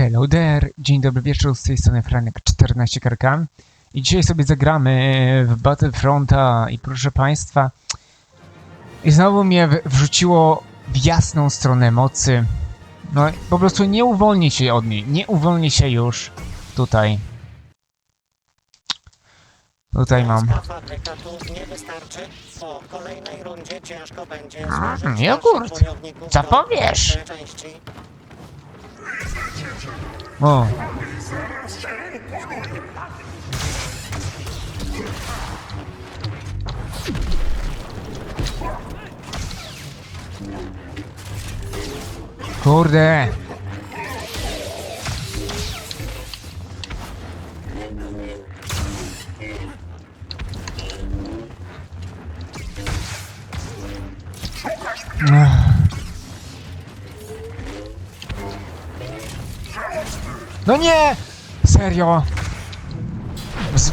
Hello there, dzień dobry wieczór, z tej strony Franek 14 karka. I dzisiaj sobie zagramy w Battlefronta i proszę państwa i znowu mnie wrzuciło w jasną stronę mocy. No po prostu nie uwolni się od niej, nie uwolni się już tutaj. Tutaj mam. Mm, złożyć jogurt. Co powiesz? Pierwszej części. o Kurde. No nie! Serio? Z...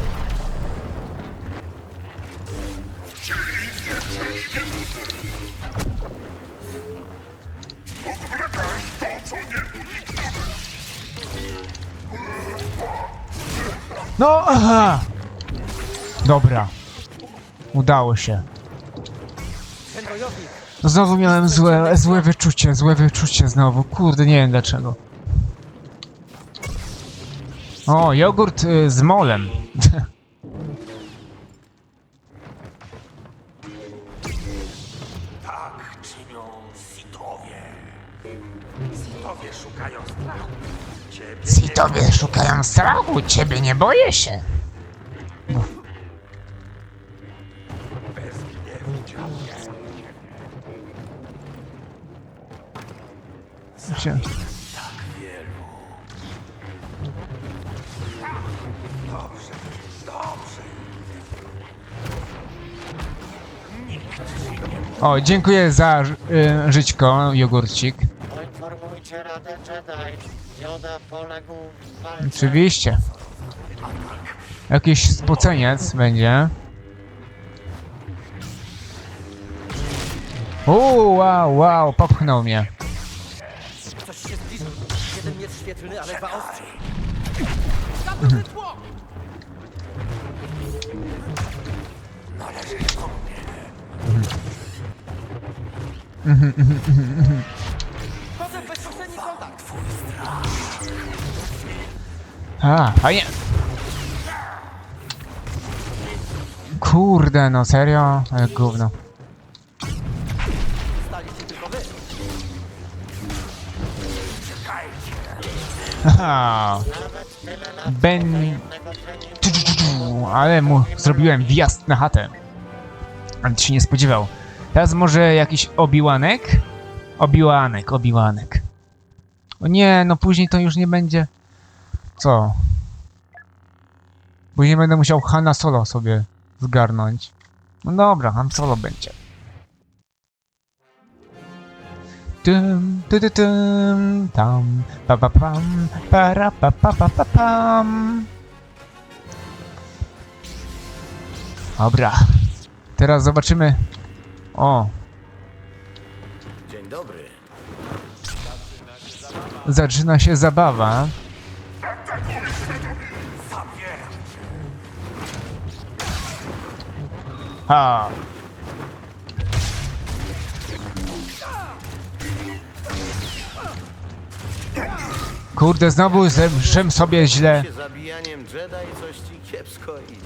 No, aha! Dobra. Udało się. Znowu miałem złe, złe wyczucie, złe wyczucie znowu. Kurde, nie wiem dlaczego. O, jogurt y, z molem. Tak czynią Sitowie. Sitowie szukają strachu. Ciebie Sitowie szukają strachu, ciebie nie boję się. bez gniewu Dobrze, dobrze. O, dziękuję za y, żyćko, jogurcik. Poinformujcie Radę Jedi. Joda poległ w walce. Oczywiście. Jakiś spoceniec będzie. Uuu, wow, wow, popchnął mnie. Coś się zbliżył. Jeden miecz świetlny, ale dwa tło! A, fajnie. Kurde, no serio? Ale gówno. Aha. Ben... Ale mu zrobiłem wjazd na chatę. Ale się nie spodziewał. Teraz może jakiś obiłanek? Obiłanek, obiłanek. O nie, no później to już nie będzie... Co? Później będę musiał Hanna Solo sobie zgarnąć. No dobra, Han Solo będzie. Tum, tu, tu, tum, tam, pa, pa, pam, para, pa, pa, pa, pa, pam. Dobra. Teraz zobaczymy. O, Dzień dobry. zaczyna się zabawa. Ha. Kurde, znowu zeszłem sobie źle. Zabijaniem Jedi coś ci kiepsko idzie.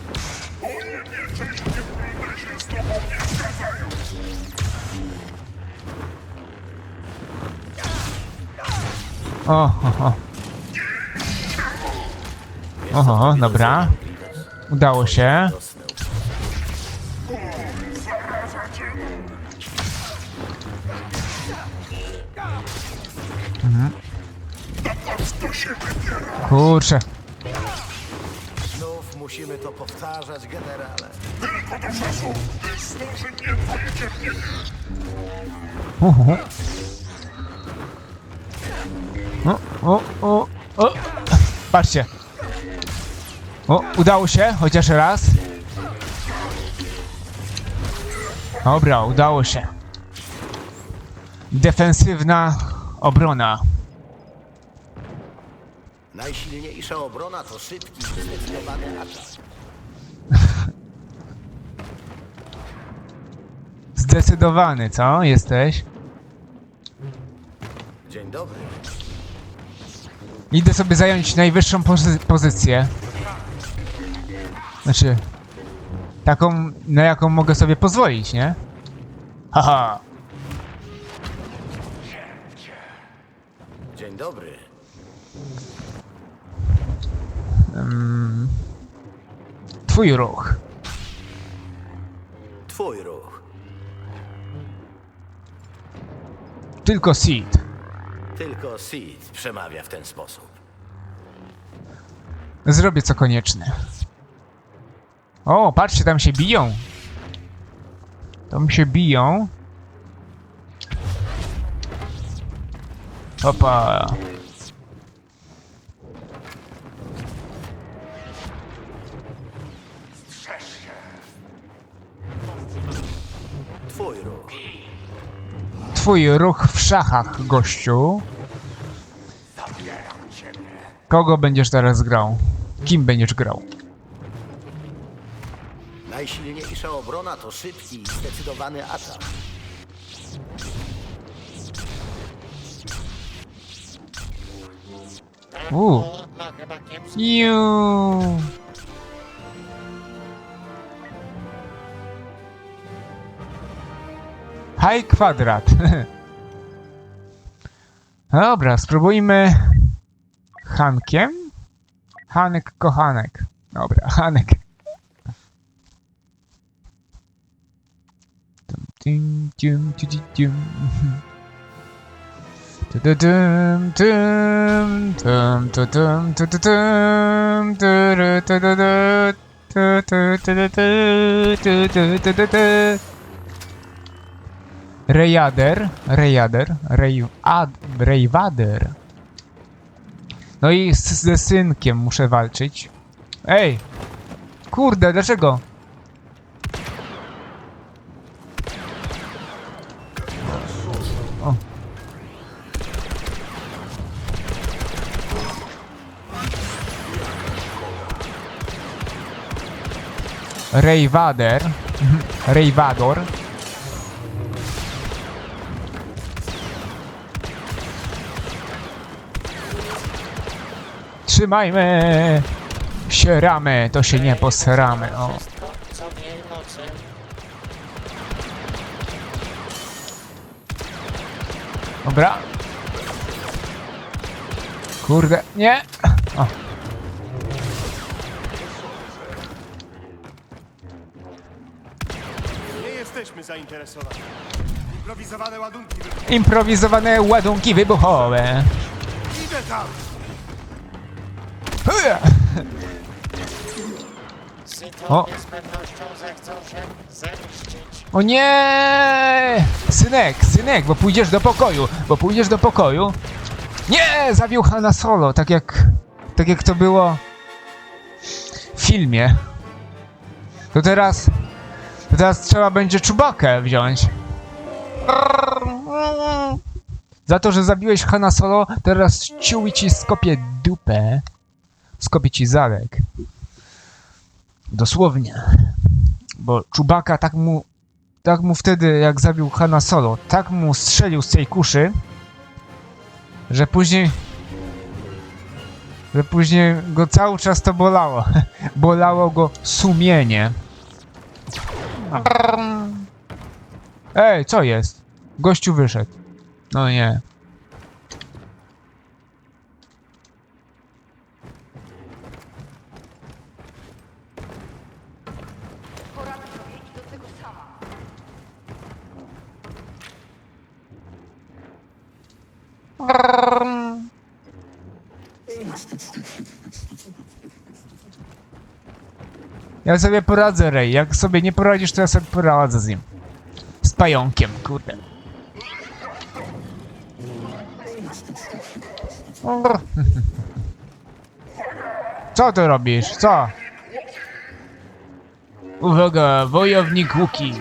O, oho. Oho, dobra. Udało się. Mhm. Kurczę. Znów musimy to powtarzać, generale. Uhu. O, o, o, o. Patrzcie. O, udało się, chociaż raz. Dobra, udało się. Defensywna obrona. Najsilniejsza obrona to szybki, zdecydowany atak. Zdecydowany, co? Jesteś? Dzień dobry. Idę sobie zająć najwyższą pozy pozycję. Znaczy, taką, na jaką mogę sobie pozwolić, nie? Haha. Dzień dobry. Mm. Twój ruch. Twój ruch. Tylko Seed. Tylko Sid przemawia w ten sposób. Zrobię co konieczne. O, patrzcie, tam się biją. Tam się biją. Opa. Twój ruch w szachach, gościu. Kogo będziesz teraz grał? Kim będziesz grał? Najsilniejsza obrona to szybki, zdecydowany atak. Uuu. O, High kwadrat. Dobra, spróbujmy Hankiem. Hanek kochanek. Dobra, Hanek. Tum, tu-tum, Rejader, Rejader, Rej, ad, Rejwader. No i z, ze synkiem muszę walczyć. Ej! Kurde, dlaczego? Rejwader. Rejwador. Trzymajmy się ramy, to się nie posramy. O. co. Dobra. Kurde, nie. O. Nie jesteśmy zainteresowani. Improwizowane ładunki wybuchowe. Improwizowane ładunki wybuchowe. Idę tam! O. Z pewnością zechcą się zemścić. O nie! Synek, synek, bo pójdziesz do pokoju, bo pójdziesz do pokoju. Nie! Zabił Hanna Solo, tak jak, tak jak to było w filmie. To teraz, to teraz trzeba będzie czubakę wziąć. Za to, że zabiłeś Hanna Solo, teraz ciuł ci skopie dupę. Skopie ci zadek. Dosłownie. Bo Czubaka tak mu tak mu wtedy, jak zabił Hanna Solo, tak mu strzelił z tej kuszy, że później że później go cały czas to bolało. Bolało go sumienie. Ej, co jest? Gościu wyszedł. No nie. Ja sobie poradzę, Rej. Jak sobie nie poradzisz, to ja sobie poradzę z nim. Z pająkiem, kurde. Co ty robisz? Co? Uwaga, wojownik Łuki.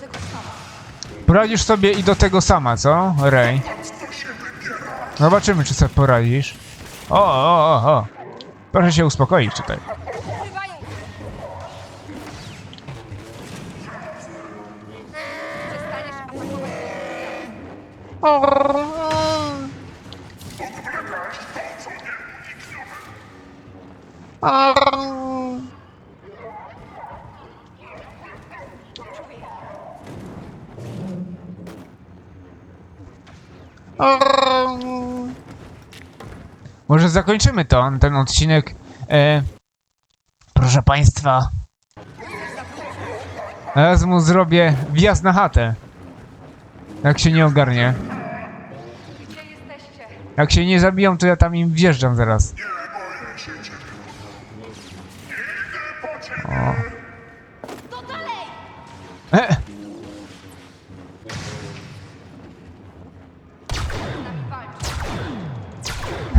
Tego sama. Poradzisz sobie i do tego sama, co, Ray? Zobaczymy, czy sobie poradzisz. O, o, o, o. Proszę się uspokoić tutaj. Może zakończymy to, ten odcinek. E, proszę państwa. Teraz mu zrobię wjazd na chatę. Jak się nie ogarnie. Jak się nie zabiją, to ja tam im wjeżdżam zaraz. Dalej! E,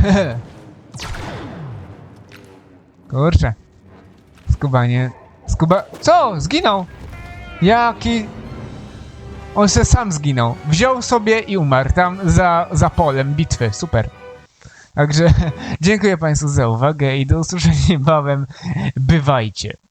kurczę. Skubanie. Skuba... Co? Zginął! Jaki... On se sam zginął. Wziął sobie i umarł tam za, za polem bitwy. Super. Także dziękuję Państwu za uwagę i do usłyszenia niebawem. Bywajcie.